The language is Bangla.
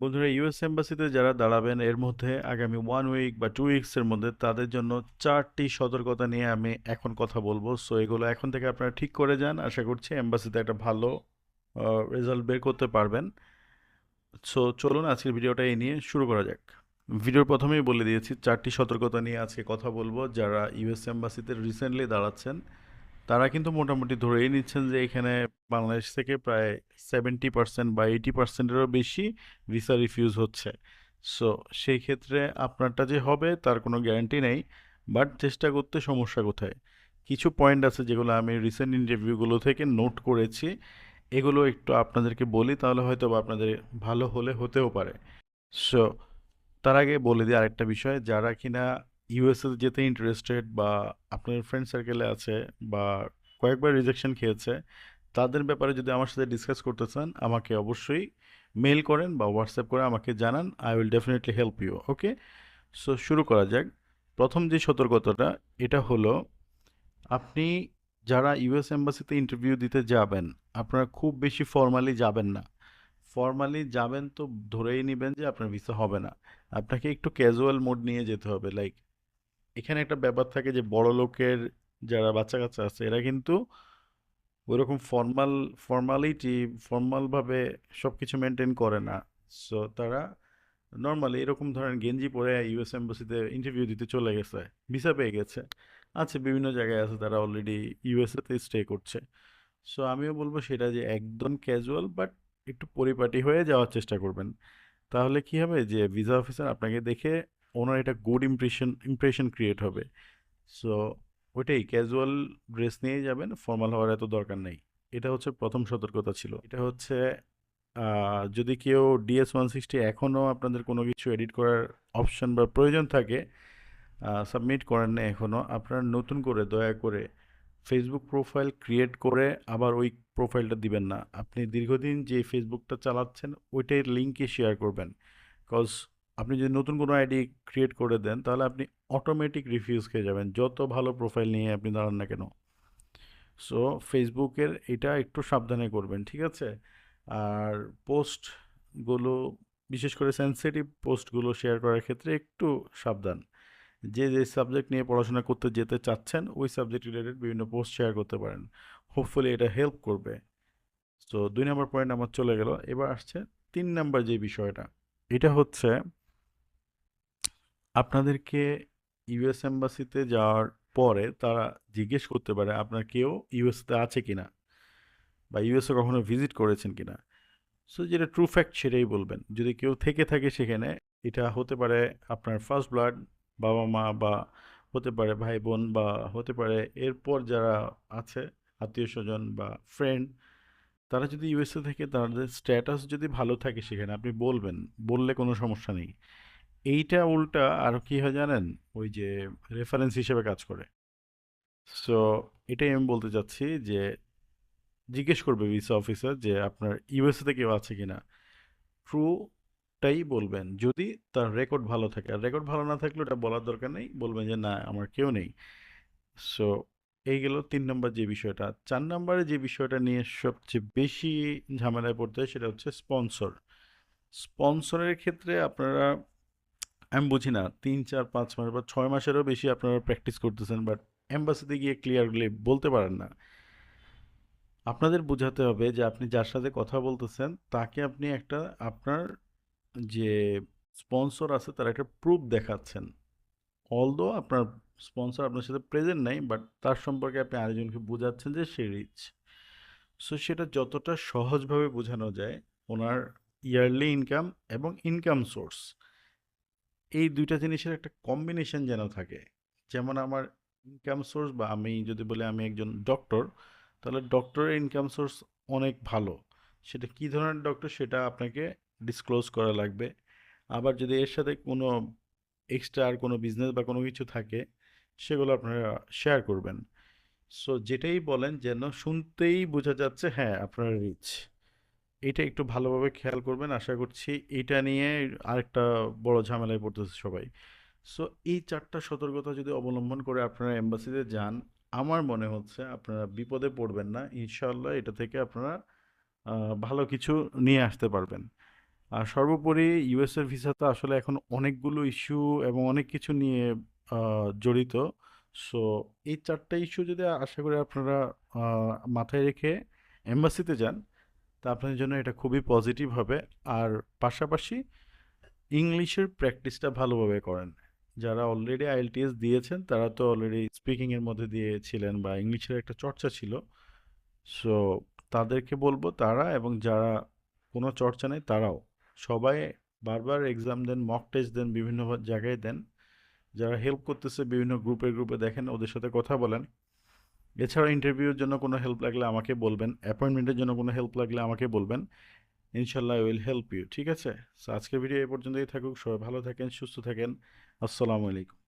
বন্ধুরা ইউএস এম্বাসিতে যারা দাঁড়াবেন, এর মধ্যে আগামী ওয়ান উইক বা টু উইকসের মধ্যে তাদের জন্য চারটি সতর্কতা নিয়ে আমি এখন কথা বলব। সো এগুলো এখন থেকে আপনারা ঠিক করে যান। আশা করছি এম্বাসিতে একটা ভালো রেজাল্ট বের করতে পারবেন। সো চলুন আজকের ভিডিওটা এই নিয়ে শুরু করা যাক। ভিডিওর প্রথমেই বলে দিয়েছি, চারটি সতর্কতা নিয়ে আজকে কথা বলব। যারা ইউএস এম্বাসিতে রিসেন্টলি দাঁড়াচ্ছেন, তারা কিন্তু মোটামুটি ধরেই নিচ্ছেন যে এখানে বাংলাদেশ থেকে প্রায় সেভেন্টি পার্সেন্ট বা এইটি পার্সেন্টেরও বেশি ভিসা রিফিউজ হচ্ছে। সো সেই ক্ষেত্রে আপনারটা যে হবে তার কোনো গ্যারান্টি নেই বাট চেষ্টা করতে সমস্যা কোথায়? কিছু পয়েন্ট আছে যেগুলো আমি রিসেন্ট ইন্টারভিউগুলো থেকে নোট করেছি। এগুলো একটু আপনাদেরকে বলি, তাহলে হয়তো আপনাদের ভালো হলে হতেও পারে। সো তার আগে বলে দিই আরেকটা বিষয়, যারা কিনা ইউএসএ যেতে ইন্টারেস্টেড বা আপনার ফ্রেন্ড সার্কেলে আছে বা কয়েকবার রিজেকশন খেয়েছে তাদের ব্যাপারে যদি আমার সাথে ডিসকাস করতে চান, আমাকে অবশ্যই মেল করেন বা হোয়াটসঅ্যাপ করে আমাকে জানান। I will definitely help you okay so শুরু করা যাক। প্রথম যে সতর্কতাটা, এটা হলো আপনি যারা ইউএস এম্বাসিতে ইন্টারভিউ দিতে যাবেন, আপনারা খুব বেশি ফর্মালি যাবেন না। ফর্মালি যাবেন তো ধরেই নেবেন যে আপনার ভিসা হবে না। আপনাকে একটু ক্যাজুয়াল মোড নিয়ে যেতে হবে লাইক এখানে একটা ব্যাপার থাকে যে বড় লোকের যারা বাচ্চা কাচ্চা আছে, এরা কিন্তু ওইরকম ফর্মাল ফর্মালিটি ফর্মালভাবে সব কিছু মেনটেন করে না। সো তারা নর্মালি এরকম ধরেন গেঞ্জি পরে ইউএস এম্বাসিতে ইন্টারভিউ দিতে চলে গেছে ভিসা পেয়ে গেছে। আছে, বিভিন্ন জায়গায় আছে, তারা অলরেডি ইউএসএতে স্টে করছে। সো আমিও বলব সেটা যে একদম ক্যাজুয়াল বাট একটু পরিপাটি হয়ে যাওয়ার চেষ্টা করবেন। তাহলে কি হবে যে ভিসা অফিসার আপনাকে দেখে ওনার এটা গুড ইমপ্রেশন ইমপ্রেশন ক্রিয়েট হবে। সো ওইটাই ক্যাজুয়াল ড্রেস নিয়েই যাবেন ফর্মাল হওয়ার এত দরকার নেই। এটা হচ্ছে প্রথম সতর্কতা ছিল। এটা হচ্ছে যদি কেউ ডিএস ওয়ান সিক্সটি এখনও আপনাদের কোনো কিছু এডিট করার অপশন বা প্রয়োজন থাকে সাবমিট করেন না এখনও, আপনারা নতুন করে দয়া করে ফেসবুক প্রোফাইল ক্রিয়েট করে আবার ওই প্রোফাইলটা দিবেন না। আপনি দীর্ঘদিন যে ফেসবুকটা চালাচ্ছেন, ওইটার লিঙ্কে শেয়ার করবেন। কজ আপনি যদি নতুন কোনো আইডি ক্রিয়েট করে দেন, তাহলে আপনি অটোমেটিক রিফিউজ খেয়ে যাবেন। যত ভালো প্রোফাইল নিয়ে আপনি দাঁড়ান না কেন। সো ফেসবুকের এটা একটু সাবধানে করবেন, ঠিক আছে? আর পোস্টগুলো বিশেষ করে সেন্সিটিভ পোস্টগুলো শেয়ার করার ক্ষেত্রে একটু সাবধান। যে যে সাবজেক্ট নিয়ে পড়াশোনা করতে যেতে চাচ্ছেন, ওই সাবজেক্ট রিলেটেড বিভিন্ন পোস্ট শেয়ার করতে পারেন। হোপফুলি এটা হেল্প করবে। তো দুই নম্বর পয়েন্ট আমার চলে গেল। এবার আসছে তিন নাম্বার যে বিষয়টা, এটা হচ্ছে আপনাদেরকে ইউএস এম্বাসিতে যাওয়ার পরে তারা জিজ্ঞেস করতে পারে, আপনার কেউ ইউএসতে আছে কি না বা ইউএসএ কখনো ভিজিট করেছেন কিনা? সো যেটা ট্রু ফ্যাক্ট সেটাই বলবেন। যদি কেউ থেকে থাকে সেখানে, এটা হতে পারে আপনার ফার্স্ট ব্লাড বাবা মা বা হতে পারে ভাই, বোন বা হতে পারে এরপর যারা আছে, আত্মীয় স্বজন বা ফ্রেন্ড তারা যদি ইউএসএ থেকে, তাদের স্ট্যাটাস যদি ভালো থাকে সেখানে, আপনি বলবেন। বললে কোনো সমস্যা নেই। এইটা উল্টা আর কি হয় জানেন? ওই যে রেফারেন্স হিসেবে কাজ করে। সো এটাই আমি বলতে চাচ্ছি যে, জিজ্ঞেস করবে ভিসা অফিসার যে, আপনার ইউএসএতে কেউ আছে কিনা? ট্রুটাই বলবেন। যদি তার রেকর্ড ভালো থাকে, আর রেকর্ড ভালো না থাকলে ওটা বলার দরকার নেই। বলবেন যে, না, আমার কেউ নেই। সো এই গেল তিন নম্বর যে বিষয়টা। চার নম্বরে যে বিষয়টা নিয়ে সবচেয়ে বেশি ঝামেলায় পড়তে হয় সেটা হচ্ছে স্পন্সর স্পন্সরের ক্ষেত্রে আপনারা আমি বুঝি না, তিন, চার, পাঁচ মাস বা ছয় মাসেরও বেশি আপনারা প্র্যাকটিস করতেছেন বাট এম্বাসিতে গিয়ে ক্লিয়ারলি বলতে পারেন না। আপনাদের বোঝাতে হবে যে আপনি যার সাথে কথা বলতেছেন, তাকে আপনি একটা আপনার যে স্পন্সর আছে, তার একটা প্রুফ দেখাচ্ছেন। অলদো আপনার স্পন্সর আপনার সাথে প্রেজেন্ট নাই বাট তার সম্পর্কে আপনি আরেকজনকে বোঝাচ্ছেন যে সে রিচ সো সেটা যতটা সহজভাবে বোঝানো যায়, ওনার ইয়ারলি ইনকাম এবং ইনকাম সোর্স এই দুইটা জিনিসের একটা কম্বিনেশন যেন থাকে। যেমন আমার ইনকাম সোর্স বা আমি যদি বলি আমি একজন ডক্টর তাহলে ডক্টরের ইনকাম সোর্স অনেক ভালো। সেটা কী ধরনের ডক্টর সেটা আপনাকে ডিসক্লোজ করা লাগবে। আবার যদি এর সাথে কোনো এক্সট্রা আর কোনো বিজনেস বা কোনো কিছু থাকে, সেগুলো আপনারা শেয়ার করবেন। সো যেটাই বলেন যেন শুনতেই বোঝা যাচ্ছে হ্যাঁ আপনারা রিচ এটা একটু ভালোভাবে খেয়াল করবেন। আশা করছি এটা নিয়ে আরেকটা বড় ঝামেলায় পড়তেছে সবাই। সো এই চারটা সতর্কতা যদি অবলম্বন করে আপনারা এম্বাসিতে যান, আমার মনে হচ্ছে আপনারা বিপদে পড়বেন না। ইনশাল্লাহ এটা থেকে আপনারা ভালো কিছু নিয়ে আসতে পারবেন। আর সর্বোপরি ইউএসের ভিসা তো আসলে এখন অনেকগুলো ইস্যু এবং অনেক কিছু নিয়ে জড়িত। সো এই চারটা ইস্যু যদি আশা করি আপনারা মাথায় রেখে এম্বাসিতে যান তা আপনাদের জন্য এটা খুবই পজিটিভ হবে। আর পাশাপাশি ইংলিশের প্র্যাকটিসটা ভালোভাবে করেন। যারা অলরেডি আইএলটিএস দিয়েছেন, তারা তো অলরেডি স্পিকিংয়ের মধ্যে দিয়েছিলেন বা ইংলিশের একটা চর্চা ছিল। সো তাদেরকে বলব তারা এবং যারা কোনো চর্চা নেই, তারাও। সবাই বারবার এক্সাম দেন মক টেস্ট দেন, বিভিন্ন জায়গায় দেন। যারা হেল্প করতেছে, বিভিন্ন গ্রুপে গ্রুপে দেখেন, ওদের সাথে কথা বলেন। এছাড়া ইন্টারভিউর জন্য কোনো হেল্প লাগলে আমাকে বলবেন অ্যাপয়েন্টমেন্টের জন্য কোনো হেল্প লাগলে আমাকে বলবেন, ইনশাল্লাহ উইল হেল্প ইউ ঠিক আছে? সো আজকের ভিডিও এই পর্যন্তই থাকুক, সবাই ভালো থাকেন, সুস্থ থাকেন, আসসালামু আলাইকুম।